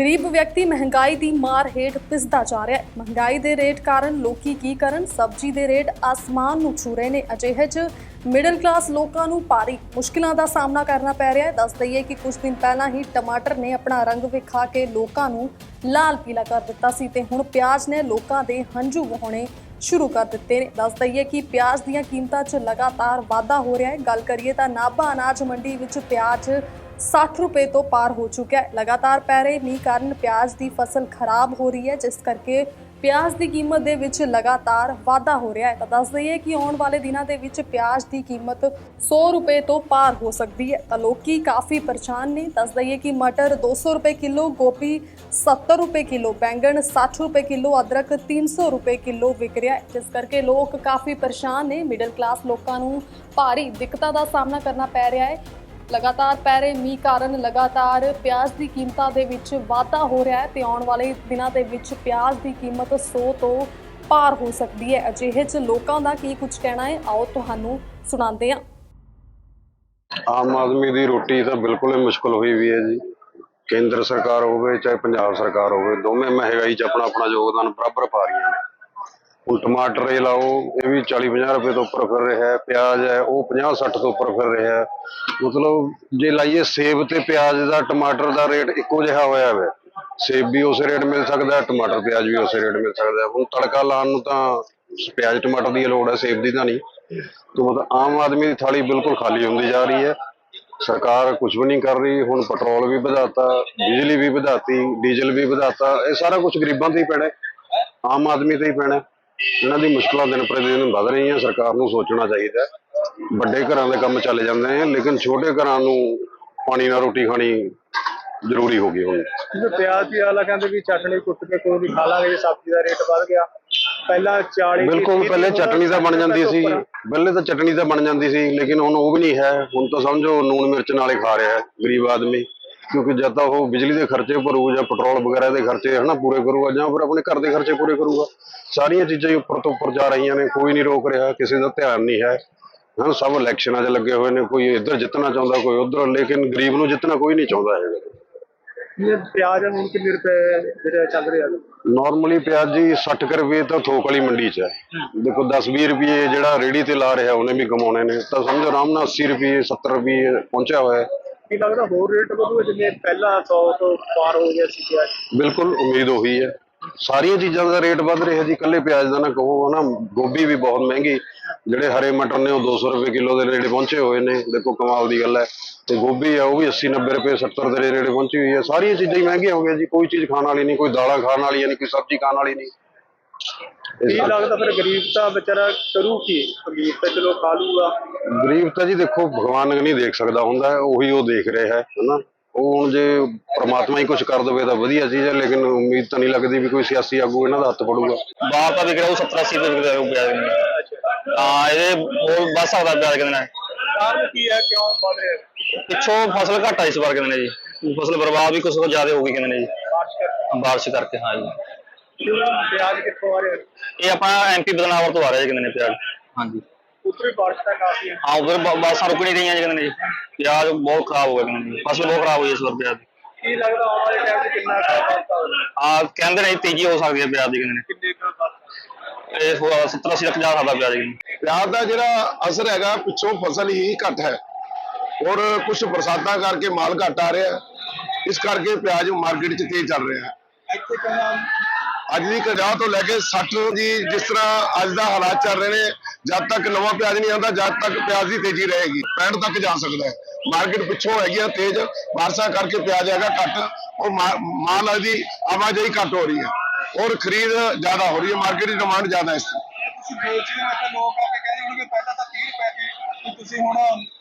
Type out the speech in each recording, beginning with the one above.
ਗਰੀਬ ਵਿਅਕਤੀ ਮਹਿੰਗਾਈ ਦੀ ਮਾਰ ਹੇਠ ਪਿਸਦਾ ਜਾ ਰਿਹਾ ਹੈ। ਮਹਿੰਗਾਈ ਦੇ ਰੇਟ ਕਾਰਨ ਲੋਕੀ ਕੀ ਕਰਨ? ਸਬਜ਼ੀ ਦੇ ਰੇਟ ਆਸਮਾਨ ਨੂੰ ਛੂ ਰਹੇ ਨੇ। ਅਜਿਹੇ 'ਚ ਮਿਡਲ ਕਲਾਸ ਲੋਕਾਂ ਨੂੰ ਭਾਰੀ ਮੁਸ਼ਕਿਲਾਂ ਦਾ ਸਾਹਮਣਾ ਕਰਨਾ ਪੈ ਰਿਹਾ ਹੈ। ਦੱਸ ਦਈਏ ਕਿ ਕੁਝ ਦਿਨ ਪਹਿਲਾਂ ਹੀ ਟਮਾਟਰ ਨੇ ਆਪਣਾ ਰੰਗ ਵਿਖਾ ਕੇ ਲੋਕਾਂ ਨੂੰ ਲਾਲ ਪੀਲਾ ਕਰ ਦਿੱਤਾ ਸੀ ਤੇ ਹੁਣ ਪਿਆਜ਼ ਨੇ ਲੋਕਾਂ ਦੇ ਹੰਝੂ ਵਹਾਉਣੇ ਸ਼ੁਰੂ ਕਰ ਦਿੱਤੇ ਨੇ। ਦੱਸ ਦਈਏ ਕਿ ਪਿਆਜ਼ ਦੀਆਂ ਕੀਮਤਾਂ 'ਚ ਲਗਾਤਾਰ ਵਾਧਾ ਹੋ ਰਿਹਾ ਹੈ। ਗੱਲ ਕਰੀਏ ਤਾਂ ਨਾਭਾ ਅਨਾਜ ਮੰਡੀ ਵਿੱਚ ਪਿਆਜ਼ 60 ਰੁਪਏ ਤੋਂ ਪਾਰ ਹੋ ਚੁੱਕਿਆ ਹੈ। ਲਗਾਤਾਰ ਪੈ ਰਹੇ ਮੀਂਹ ਕਾਰਨ ਪਿਆਜ਼ ਦੀ ਫਸਲ ਖਰਾਬ ਹੋ ਰਹੀ ਹੈ, ਜਿਸ ਕਰਕੇ ਪਿਆਜ਼ ਦੀ ਕੀਮਤ ਦੇ ਵਿੱਚ ਲਗਾਤਾਰ ਵਾਧਾ ਹੋ ਰਿਹਾ ਹੈ। ਤਾਂ ਦੱਸ ਦਈਏ ਕਿ ਆਉਣ ਵਾਲੇ ਦਿਨਾਂ ਦੇ ਵਿੱਚ ਪਿਆਜ਼ ਦੀ ਕੀਮਤ 100 ਰੁਪਏ ਤੋਂ ਪਾਰ ਹੋ ਸਕਦੀ ਹੈ। ਤਾਂ ਲੋਕੀ ਕਾਫੀ ਪਰੇਸ਼ਾਨ ਨੇ। ਦੱਸ ਦਈਏ ਕਿ ਮਟਰ 200 ਰੁਪਏ ਕਿਲੋ, ਗੋਭੀ 70 ਰੁਪਏ ਕਿਲੋ, ਬੈਂਗਣ 60 ਰੁਪਏ ਕਿਲੋ, ਅਦਰਕ 300 ਰੁਪਏ ਕਿਲੋ ਵਿਕ ਰਿਹਾ ਹੈ। ਜਿਸ ਕਰਕੇ ਲੋਕ ਕਾਫੀ ਪਰੇਸ਼ਾਨ ਨੇ। ਮਿਡਲ ਕਲਾਸ ਲੋਕਾਂ ਨੂੰ ਭਾਰੀ ਦਿੱਕਤਾਂ ਦਾ ਸਾਹਮਣਾ ਕਰਨਾ ਪੈ ਰਿਹਾ ਹੈ। ਲਗਾਤਾਰ ਪੈ ਰਹੇ ਮੀਂਹ ਕਾਰਨ ਲਗਾਤਾਰ ਪਿਆਜ਼ ਦੀ ਕੀਮਤਾਂ ਦੇ ਵਿੱਚ ਵਾਧਾ ਹੋ ਰਿਹਾ ਹੈ ਤੇ ਆਉਣ ਵਾਲੇ ਦਿਨਾਂ ਦੇ ਵਿੱਚ ਪਿਆਜ਼ ਦੀ ਕੀਮਤ 100 ਤੋਂ ਪਾਰ ਹੋ ਸਕਦੀ ਹੈ। ਅਜਿਹੇ 'ਚ ਲੋਕਾਂ ਦਾ ਕੀ ਕੁਝ ਕਹਿਣਾ ਹੈ? ਆਓ ਤੁਹਾਨੂੰ ਸੁਣਾਉਂਦੇ ਹਾਂ। ਆਮ ਆਦਮੀ ਦੀ ਰੋਟੀ ਤਾਂ ਬਿਲਕੁਲ ਹੀ ਮੁਸ਼ਕਲ ਹੋਈ ਵੀ ਹੈ ਜੀ। ਕੇਂਦਰ ਸਰਕਾਰ ਹੋਵੇ ਚਾਹੇ ਪੰਜਾਬ ਸਰਕਾਰ ਹੋਵੇ, ਦੋਵੇਂ ਮਹਿੰਗਾਈ 'ਚ ਆਪਣਾ ਆਪਣਾ ਯੋਗਦਾਨ ਬਰਾਬਰ ਪਾ ਹੁਣ ਟਮਾਟਰ ਇਹ ਲਾਓ, ਇਹ ਵੀ 40 50 ਰੁਪਏ ਤੋਂ ਉੱਪਰ ਫਿਰ ਰਿਹਾ ਹੈ, ਪਿਆਜ਼ ਹੈ, ਉਹ 50 60 ਤੋਂ ਉੱਪਰ ਫਿਰ ਰਿਹਾ ਹੈ। ਮਤਲਬ ਜੇ ਲਾਈਏ ਸੇਬ ਤੇ ਪਿਆਜ਼ ਦਾ, ਟਮਾਟਰ ਦਾ ਰੇਟ ਇੱਕੋ ਜਿਹਾ ਹੋਇਆ ਹੈ। ਸੇਬ ਵੀ ਉਸੇ ਰੇਟ ਮਿਲ ਸਕਦਾ ਟਮਾਟਰ, ਪਿਆਜ਼ ਵੀ ਉਸੇ ਰੇਟ ਮਿਲ ਸਕਦਾ ਹੁਣ ਤੜਕਾ ਲਾਉਣ ਨੂੰ ਤਾਂ ਪਿਆਜ਼, ਟਮਾਟਰ ਦੀ ਲੋੜ ਹੈ, ਸੇਬ ਦੀ ਤਾਂ ਨਹੀਂ। ਤਾਂ ਮਤਲਬ ਆਮ ਆਦਮੀ ਦੀ ਥਾਲੀ ਬਿਲਕੁਲ ਖਾਲੀ ਹੁੰਦੀ ਜਾ ਰਹੀ ਹੈ। ਸਰਕਾਰ ਕੁਝ ਵੀ ਨਹੀਂ ਕਰ ਰਹੀ, ਹੁਣ ਪੈਟਰੋਲ ਵੀ ਵਧਾਤਾ, ਬਿਜਲੀ ਵੀ ਵਧਾਤੀ, ਡੀਜ਼ਲ ਵੀ ਵਧਾਤਾ, ਇਹ ਸਾਰਾ ਕੁਝ ਗਰੀਬਾਂ ਤੇ ਹੀ ਪੈਣਾ ਆਮ ਆਦਮੀ ਤੇ ਹੀ ਪੈਣਾ ਇਹਨਾਂ ਦੀ ਮੁਸ਼ਕਲਾਂ ਦਿਨ ਪ੍ਰਤੀ ਦਿਨ ਵੱਧ ਰਹੀਆਂ ਸਰਕਾਰ ਨੂੰ ਸੋਚਣਾ ਚਾਹੀਦਾ। ਵੱਡੇ ਘਰਾਂ ਦੇ ਕੰਮ ਚੱਲ ਜਾਂਦੇ ਨੇ ਲੇਕਿਨ ਛੋਟੇ ਘਰਾਂ ਨੂੰ ਪਾਣੀ ਨਾਲ ਰੋਟੀ ਖਾਣੀ ਜ਼ਰੂਰੀ ਹੋ ਗਈ ਹੁਣ। ਜਿਵੇਂ ਪਿਆਜ਼ ਦੀ ਆਲਾ ਕਹਿੰਦੇ ਵੀ ਚਟਣੀ ਕੁੱਟ ਕੇ ਕੋਈ ਵੀ ਖਾ ਲਾਂਗੇ ਜੇ ਸਬਜ਼ੀ ਦਾ ਰੇਟ ਵੱਧ ਗਿਆ। ਪਹਿਲਾਂ 40 ਬਿਲਕੁਲ ਪਹਿਲੇ ਚਟਣੀ ਤਾਂ ਬਣ ਜਾਂਦੀ ਸੀ ਪਹਿਲੇ ਤਾਂ ਚਟਣੀ ਤਾਂ ਬਣ ਜਾਂਦੀ ਸੀ ਲੇਕਿਨ ਹੁਣ ਉਹ ਵੀ ਨਹੀਂ ਹੈ। ਹੁਣ ਤਾਂ ਸਮਝੋ ਨੂਨ ਮਿਰਚ ਨਾਲੇ ਖਾ ਰਿਹਾ ਹੈ ਗਰੀਬ ਆਦਮੀ। ਕਿਉਂਕਿ ਜਦ ਤਾਂ ਉਹ ਬਿਜਲੀ ਦੇ ਖਰਚੇ ਭਰੂ ਜਾਂ ਪੈਟਰੋਲ ਵਗੈਰਾ ਦੇ ਖਰਚੇ ਹਨਾ ਪੂਰੇ ਕਰੂਗਾ ਜਾਂ ਫਿਰ ਆਪਣੇ ਘਰ ਦੇ ਖਰਚੇ ਪੂਰੇ ਕਰੂਗਾ। ਸਾਰੀਆਂ ਚੀਜ਼ਾਂ ਹੀ ਉੱਪਰ ਤੋਂ ਉੱਪਰ ਜਾ ਰਹੀਆਂ ਨੇ ਕੋਈ ਨਹੀਂ ਰੋਕ ਰਿਹਾ ਕਿਸੇ ਦਾ ਧਿਆਨ ਨਹੀਂ ਹੈ। ਹਾਂ ਸਭ ਇਲੈਕਸ਼ਨਾਂ 'ਚ ਲੱਗੇ ਹੋਏ ਨੇ ਕੋਈ ਇੱਧਰ ਜਿੱਤਣਾ ਚਾਹੁੰਦਾ ਕੋਈ ਉੱਧਰ ਲੇਕਿਨ ਗਰੀਬ ਨੂੰ ਜਿੱਤਣਾ ਕੋਈ ਨਹੀਂ ਚਾਹੁੰਦਾ ਹੈਗਾ। ਇਹ ਪਿਆਜ਼ ਹੁਣ ਕਿੰਨੇ ਰੁਪਏ ਜਿਹੜੇ ਚੱਲ ਰਿਹਾ ਨਾਰਮਲੀ ਪਿਆਜ਼ ਜੀ 60 ਕੁ ਰੁਪਏ ਤਾਂ ਥੋਕ ਵਾਲੀ ਮੰਡੀ 'ਚ ਹੈ। ਦੇਖੋ 10-20 ਰੁਪਏ ਜਿਹੜਾ ਰੇੜੀ ਤੇ ਲਾ ਰਿਹਾ ਉਹਨੇ ਵੀ ਕਮਾਉਣੇ ਨੇ। ਤਾਂ ਸਮਝੋ ਆਰਾਮ ਨਾਲ 80 ਰੁਪਏ 70 ਰੁਪਏ ਪਹੁੰਚਿਆ ਹੋਇਆ ਹੈ। ਕੀ ਲੱਗਦਾ ਹੋਰ ਰੇਟ ਵਧੂਗਾ ਜਿਵੇਂ ਪਹਿਲਾਂ 100 ਤੋਂ ਪਾਰ ਹੋ ਗਿਆ ਸੀ ਪਿਆਜ਼? ਬਿਲਕੁਲ, ਉਮੀਦ ਉਹੀ ਹੈ। ਸਾਰੀਆਂ ਚੀਜ਼ਾਂ ਦਾ ਰੇਟ ਵੱਧ ਰਿਹਾ ਜੀ। ਇਕੱਲੇ ਪਿਆਜ਼ ਦਾ ਨਾ ਕਹੋ ਹਨਾ ਗੋਭੀ ਵੀ ਬਹੁਤ ਮਹਿੰਗੀ, ਜਿਹੜੇ ਹਰੇ ਮਟਰ ਨੇ ਉਹ 200 ਰੁਪਏ ਕਿਲੋ ਦੇ ਨੇੜੇ ਪਹੁੰਚੇ ਹੋਏ ਨੇ। ਦੇਖੋ, ਕਮਾਲ ਦੀ ਗੱਲ ਹੈ। ਤੇ ਗੋਭੀ ਆ, ਉਹ ਵੀ 80 90 ਰੁਪਏ 70 ਦੇ ਨੇੜੇ ਪਹੁੰਚੀ ਹੋਈ ਹੈ। ਸਾਰੀਆਂ ਚੀਜ਼ਾਂ ਹੀ ਮਹਿੰਗੀਆਂ ਹੋ ਗਈਆਂ ਜੀ। ਕੋਈ ਚੀਜ਼ ਖਾਣ ਵਾਲੀ ਨਹੀਂ, ਕੋਈ ਦਾਲਾਂ ਖਾਣ ਵਾਲੀ ਨਹੀਂ ਕੋਈ ਸਬਜ਼ੀ ਖਾਣ ਵਾਲੀ ਨਹੀਂ। ਕੀ ਲੱਗਦਾ ਫਿਰ ਗਰੀਬ ਤਾਂ ਵਿਚਾਰਾ ਕਰੂ ਕੀ? ਗਰੀਬ ਤਾਂ ਚਲੋ ਖਾ ਲੂਗਾ। ਗਰੀਬ ਤਾਂ ਜੀ ਦੇਖੋ ਭਗਵਾਨ ਨਹੀਂ ਦੇਖ ਸਕਦਾ ਹੁੰਦਾ ਹੈ, ਉਹੀ ਉਹ ਦੇਖ ਰਿਹਾ ਹੈ ਹਨਾ? ਉਹ ਹੁਣ ਜੇ ਪ੍ਰਮਾਤਮਾ ਹੀ ਕੁਝ ਕਰ ਦੇਵੇ ਤਾਂ ਵਧੀਆ ਚੀਜ਼ ਹੈ ਲੇਕਿਨ ਉਮੀਦ ਤਾਂ ਨਹੀਂ ਲੱਗਦੀ ਵੀ ਕੋਈ ਸਿਆਸੀ ਆਗੂ ਇਹਨਾਂ ਦਾ ਹੱਥ ਫੜੂਗਾ। ਬਾਹਰ ਤਾਂ ਵਿਕ ਰਿਹਾ ਉਹ 70 80 ਰੁਪਏ ਵਿਕਦਾ ਉਹ ਪਿਆਜ਼ ਨੂੰ ਹਾਂ ਇਹ ਉਹ ਵੱਧ ਸਕਦਾ ਪਿਆਜ਼ ਕਹਿੰਦੇ ਨੇ ਕਾਰਨ ਕੀ ਹੈ? ਕਿਉਂ ਵਧ ਰਿਹਾ? ਪਿੱਛੋਂ ਫਸਲ ਘੱਟ ਆ ਇਸ ਵਾਰ ਕਹਿੰਦੇ ਨੇ ਜੀ। ਫਸਲ ਬਰਬਾਦ ਵੀ ਕੁਝ ਤੋਂ ਜ਼ਿਆਦਾ ਹੋ ਗਈ ਕਹਿੰਦੇ ਨੇ ਜੀ। ਬਾਰਿਸ਼ ਕਰਕੇ ਹਾਂ ਜੀ। ਪਿਆਜ਼ ਕਿੱਥੋਂ ਆ ਰਿਹਾ ਇਹ ਆਪਣਾ ਐਮਪੀ ਬਦਨਾਵਰ ਤੋਂ ਆ ਰਿਹਾ ਜੀ ਕਹਿੰਦੇ ਨੇ ਪਿਆਜ਼। ਹਾਂਜੀ। ਉੱਤਰੀ ਬਾਰਿਸ਼ ਤਾਂ ਕਾਫੀ ਹੈ ਹਾਂ ਉਧਰ ਬਾਸਾਂ ਰੁਕ ਨਹੀਂ ਰਹੀਆਂ ਜੀ ਕਹਿੰਦੇ ਨੇ ਜੀ। ਪਿਆਜ਼ ਬਹੁਤ ਖਰਾਬ ਹੋ ਗਿਆ ਕਹਿੰਦੇ ਨੇ ਫਸਲ ਬਹੁਤ ਖਰਾਬ ਹੋਈ ਇਸ ਵਾਰ ਪਿਆਜ਼ ਦੀ। ਕੀ ਲੱਗਦਾ ਆਉਣ ਵਾਲੇ ਟਾਈਮ 'ਚ ਕਿੰਨਾ ਹੋਵੇਗਾ ਆ ਕਹਿੰਦੇ ਨੇ ਤੇਜ਼ੀ ਹੋ ਸਕਦੀ ਹੈ ਪਿਆਜ਼ ਦੀ ਕਹਿੰਦੇ ਨੇ। ਕਿੰਨੇ ਕੁ ਇਹ 70 80 ਲੱਖ ਜਾ ਸਕਦਾ ਪਿਆਜ਼ ਦੀ ਪਿਆਜ਼ ਦਾ ਜਿਹੜਾ ਅਸਰ ਹੈਗਾ ਪਿੱਛੋਂ ਫਸਲ ਹੀ ਘੱਟ ਹੈ। ਔਰ ਕੁਝ ਬਰਸਾਤਾਂ ਕਰਕੇ ਮਾਲ ਘੱਟ ਆ ਰਿਹਾ। ਇਸ ਕਰਕੇ ਪਿਆਜ਼ ਮਾਰਕੀਟ 'ਚ ਤੇਜ਼ ਚੱਲ ਰਿਹਾ ਹੈ। ਇੱਥੇ ਕਹਿੰਦਾ ਅੱਜ ਦੀ ਕਜਾਹ ਤੋਂ ਲੈ ਕੇ 60 ਜੀ ਜਿਸ ਤਰ੍ਹਾਂ ਅੱਜ ਦਾ ਹਾਲਾਤ ਚੱਲ ਰਹੇ ਨੇ ਜਦ ਤੱਕ ਨਵਾਂ ਪਿਆਜ਼ ਨਹੀਂ ਆਉਂਦਾ ਜਦ ਤੱਕ ਪਿਆਜ਼ ਦੀ ਤੇਜ਼ੀ ਰਹੇਗੀ 65 ਤੱਕ ਜਾ ਸਕਦਾ ਹੈ ਮਾਰਕੀਟ ਪਿੱਛੋਂ ਹੈਗੀ ਆ ਤੇਜ਼ ਬਾਰਸਾ ਕਰਕੇ ਪਿਆਜ਼ ਹੈਗਾ ਘੱਟ ਮਾ- ਮਾਲ ਦੀ ਆਵਾਜਾਈ ਘੱਟ ਹੋ ਰਹੀ ਹੈ ਔਰ ਖਰੀਦ ਜ਼ਿਆਦਾ ਹੋ ਰਹੀ ਹੈ ਮਾਰਕੀਟ ਦੀ ਡਿਮਾਂਡ ਜ਼ਿਆਦਾ ਹੈ ਇਸ ਦੀ ਤੁਸੀਂ ਵੇਚਦੇ ਹੋ ਤਾਂ ਲੋਕ ਆ ਕੇ ਕਹਿੰਦੇ ਹੋਣਗੇ ਪਹਿਲਾਂ ਤਾਂ 30 ਰੁਪਏ ਸੀ ਤੇ ਤੁਸੀਂ ਹੁਣ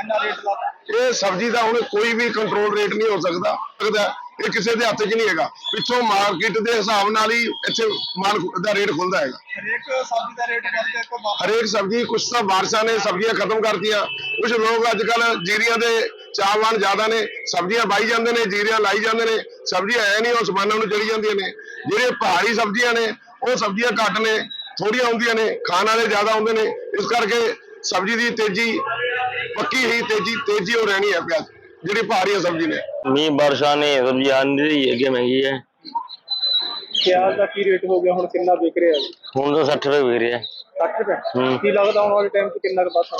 ਇੰਨਾ ਰੇਟ ਲਾਤਾ ਇਹ ਸਬਜ਼ੀ ਦਾ ਹੁਣ ਕੋਈ ਵੀ ਕੰਟਰੋਲ ਰੇਟ ਨਹੀਂ ਹੋ ਸਕਦਾ ਸਕਦਾ। ਇਹ ਕਿਸੇ ਦੇ ਹੱਥ 'ਚ ਨਹੀਂ ਹੈਗਾ। ਪਿੱਛੋਂ ਮਾਰਕੀਟ ਦੇ ਹਿਸਾਬ ਨਾਲ ਹੀ ਇੱਥੇ ਮਾਲ ਦਾ ਰੇਟ ਖੁੱਲਦਾ ਹੈਗਾ। ਹਰੇਕ ਸਬਜ਼ੀ ਦਾ ਰੇਟ ਕਹਿੰਦੇ ਕੋਈ ਬਾਹਰ। ਹਰੇਕ ਸਬਜ਼ੀ ਕੁਛ ਤਾਂ ਬਾਰਿਸ਼ਾਂ ਨੇ ਸਬਜ਼ੀਆਂ ਖਤਮ ਕਰਤੀਆਂ। ਕੁਝ ਲੋਕ ਅੱਜ ਕੱਲ ਜੀਰੀਆਂ ਦੇ ਚਾਹਵਾਨ ਜ਼ਿਆਦਾ ਨੇ ਸਬਜ਼ੀਆਂ ਬਾਈ ਜਾਂਦੇ ਨੇ ਜੀਰੀਆਂ ਲਾਈ ਜਾਂਦੇ ਨੇ। ਸਬਜ਼ੀਆਂ ਐ ਨਹੀਂ ਉਹ ਸਮਾਨਾਂ ਨੂੰ ਚੜੀ ਜਾਂਦੀਆਂ ਨੇ। ਜਿਹੜੇ ਪਹਾੜੀ ਸਬਜ਼ੀਆਂ ਨੇ ਉਹ ਸਬਜ਼ੀਆਂ ਘੱਟ ਨੇ ਥੋੜੀਆਂ ਹੁੰਦੀਆਂ ਨੇ ਖਾਣ ਵਾਲੇ ਜ਼ਿਆਦਾ ਹੁੰਦੇ ਨੇ। ਇਸ ਕਰਕੇ ਸਬਜ਼ੀ ਦੀ ਤੇਜ਼ੀ ਪੱਕੀ ਹੀ ਤੇਜ਼ੀ ਤੇਜ਼ੀ ਹੋ ਰਹਿਣੀ ਹੈ ਪਿਆਜ਼। ਜਿਹੜੀ ਰਹੀਆਂ ਸਬਜ਼ੀ ਨੇ ਮੀਂਹ ਬਾਰਿਸ਼ਾਂ ਨੇ ਸਬਜ਼ੀ ਆ ਨਹੀਂ ਰਹੀ ਅੱਗੇ ਮਹਿੰਗੀ ਹੈ ਪਿਆਜ਼ ਦਾ ਕੀ ਰੇਟ ਹੋ ਗਿਆ ਹੁਣ ਕਿੰਨਾ ਵਿਕ ਰਿਹਾ ਜੀ? ਹੁਣ ਤਾਂ 60 ਰੁਪਏ ਵਿਕ ਰਿਹਾ। 60 ਰੁਪਏ? ਹੂੰ। ਕੀ ਲੱਗਦਾ ਆਉਣ ਵਾਲੇ ਟਾਈਮ 'ਚ ਕਿੰਨਾ ਕੁ ਬਸ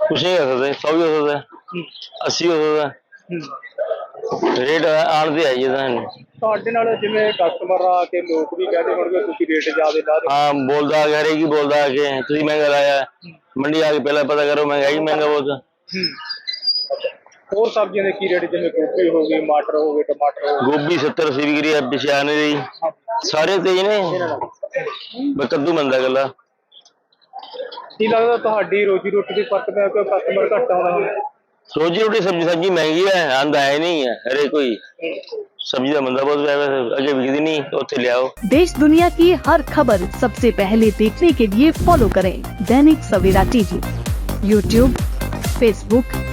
ਕੁਛ ਨਹੀਂ ਕਰ ਸਕਦੇ 100 ਵੀ ਹੋ ਸਕਦਾ 80 ਹੋ ਸਕਦਾ। ਰੇਟ ਆਣ ਤੇ ਆਈ ਜਦਾਂ ਤੁਹਾਡੇ ਨਾਲ ਜਿਵੇਂ ਕਸਟਮਰ ਆ ਕੇ ਲੋਕ ਵੀ ਕਹਦੇ ਹੋਣਗੇ ਤੁਸੀਂ ਰੇਟ ਜ਼ਿਆਦਾ ਲਾ ਰਹੇ ਹਾਂ। ਬੋਲਦਾ ਆ ਹਰੇ ਕੀ ਬੋਲਦਾ ਆ ਕੇ ਤੁਸੀਂ ਮਹਿੰਗਾ ਲਾਇਆ। ਮੰਡੀ ਆ ਕੇ ਪਹਿਲਾਂ ਪਤਾ ਕਰੋ ਮਹਿੰਗਾਈ ਮਹਿੰਗਾ ਬਹੁਤ ਹੋਰ ਸਬਜ਼ੀਆਂ ਦੇ ਕੀ ਰੇਟ ਜਿਵੇਂ ਗੋਭੀ ਹੋ ਗਈ ਮਟਰ ਹੋ ਗਏ ਟਮਾਟਰ ਹੋ ਗੋਭੀ 70 80 ਵਿਕ ਰਹੀ ਹੈ ਪਿਛੇ ਆਨੇ ਦੀ ਸਾਰੇ ਤੇਜ ਨੇ ਬਸ ਕੱਦੂ ਮੰਦਾ ਗੱਲਾ ਕੀ ਲੱਗਦਾ ਤੁਹਾਡੀ ਰੋਜੀ ਰੋਟੀ ਦੀ ਫਰਕ ਪਿਆ ਕੋਈ ਕਸਟਮਰ ਘੱਟ ਆਉਣਾ ਹੁਣ ਰੋਜੀ ਰੋਟੀ ਸਬਜ਼ੀ ਸਬਜ਼ੀ ਮਹਿੰਗੀ ਹੈ ਆਂਦਾ ਹੈ ਨਹੀਂ ਹੈ ਹਰੇ ਕੋਈ ਸਬਜ਼ੀ ਦਾ ਮੰਦਾ ਬਹੁਤ ਪਿਆ ਵੈਸੇ ਅੱਗੇ ਵਿਕਦੀ ਨਹੀਂ ਉੱਥੇ ਲਿਆਓ देश दुनिया की हर खबर सबसे पहले देखने के लिए फॉलो करें Dainik Savera TV YouTube Facebook